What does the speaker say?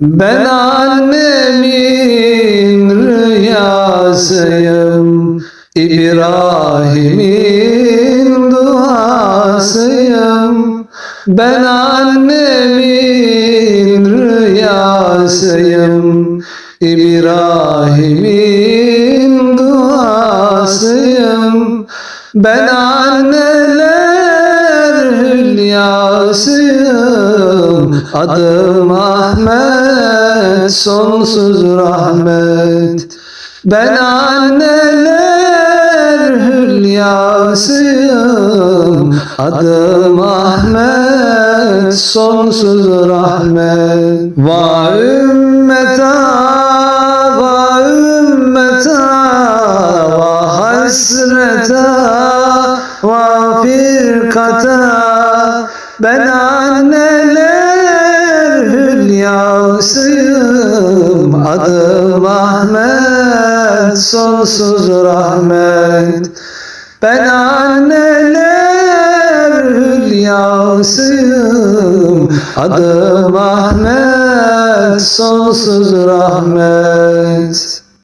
Ben annemin rüyasıyım İbrahim'in duasıyım. Ben annemin rüyasıyım İbrahim'in duasıyım. Ben anneler hülyasıyım Adım Ahmet sonsuz rahmet. Ben anneler hülyasıyım. Adım Ahmet sonsuz rahmet. Va ümmeta va ümmeta va hasreta va firkata ben anneler hülyasıyım Adım Ahmet sonsuz rahmet. Ben anneler hülyasıyım. Adım Ahmet sonsuz rahmet